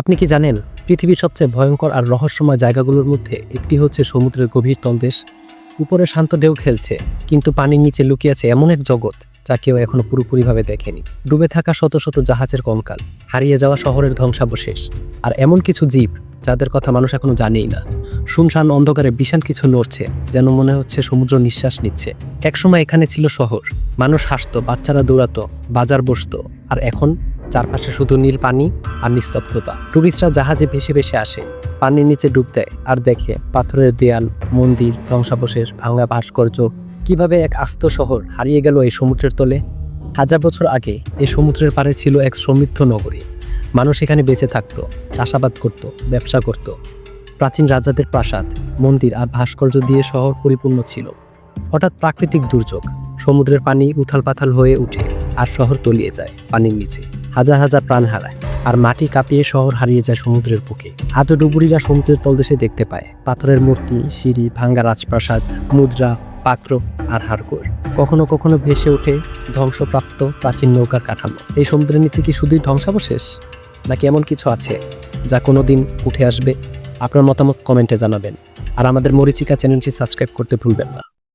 আপনি কি জানেন, পৃথিবীর সবচেয়ে ভয়ঙ্কর আর রহস্যময় জায়গাগুলোর মধ্যে একটি হচ্ছে সমুদ্রের গভীর তলদেশ। উপরে শান্ত ঢেউ খেলছে, কিন্তু পানির নিচে লুকিয়ে আছে এমন এক জগৎ যা কেউ এখনও পুরোপুরিভাবে দেখেনি। ডুবে থাকা শত শত জাহাজের কঙ্কাল, হারিয়ে যাওয়া শহরের ধ্বংসাবশেষ, আর এমন কিছু জীব যাদের কথা মানুষ এখনও জানেই না। শুনশান অন্ধকারে বিশাল কিছু নড়ছে, যেন মনে হচ্ছে সমুদ্র নিঃশ্বাস নিচ্ছে। একসময় এখানে ছিল শহর, মানুষ হাসতো, বাচ্চারা দৌড়াতো, বাজার বসতো, আর এখন চারপাশে শুধু নীল পানি আর নিস্তব্ধতা। টুরিস্টরা জাহাজে ভেসে ভেসে আসে, পানির নিচে ডুব দেয় আর দেখে পাথরের দেয়াল, মন্দির, ধ্বংসাবশেষ, ভাঙা ভাস্কর্য। কীভাবে এক আস্ত শহর হারিয়ে গেল এই সমুদ্রের তলে? হাজার বছর আগে এই সমুদ্রের পাড়ে ছিল এক সমৃদ্ধ নগরী। মানুষ এখানে বেঁচে থাকতো, চাষাবাদ করত, ব্যবসা করত। প্রাচীন রাজাদের প্রাসাদ, মন্দির আর ভাস্কর্য দিয়ে শহর পরিপূর্ণ ছিল। হঠাৎ প্রাকৃতিক দুর্যোগ, সমুদ্রের পানি উথাল পাথাল হয়ে উঠে আর শহর তলিয়ে যায় পানির নিচে। হাজার হাজার প্রাণ হারায়। আর মাটি কাঁপিয়ে শহর হারিয়ে যায় সমুদ্রের বুকে। আজও ডুবুরিরা সমুদ্রের তলদেশে দেখতে পায়। পাথরের মূর্তি, সিঁড়ি, ভাঙ্গা রাজপ্রাসাদ, মুদ্রা, পাত্র আর হাড়গোড়। কখনো কখনো ভেসে ওঠে ধ্বংসপ্রাপ্ত প্রাচীন নৌকার কাঠামো। এই সমুদ্রের নিচে কি শুধুই ধ্বংসাবশেষ? নাকি এমন কিছু আছে যা কোনো দিন উঠে আসবে? আপনার মতামত কমেন্টে জানাবেন। আর আমাদের মরিচিকা চ্যানেলটি সাবস্ক্রাইব করতে ভুলবেন না।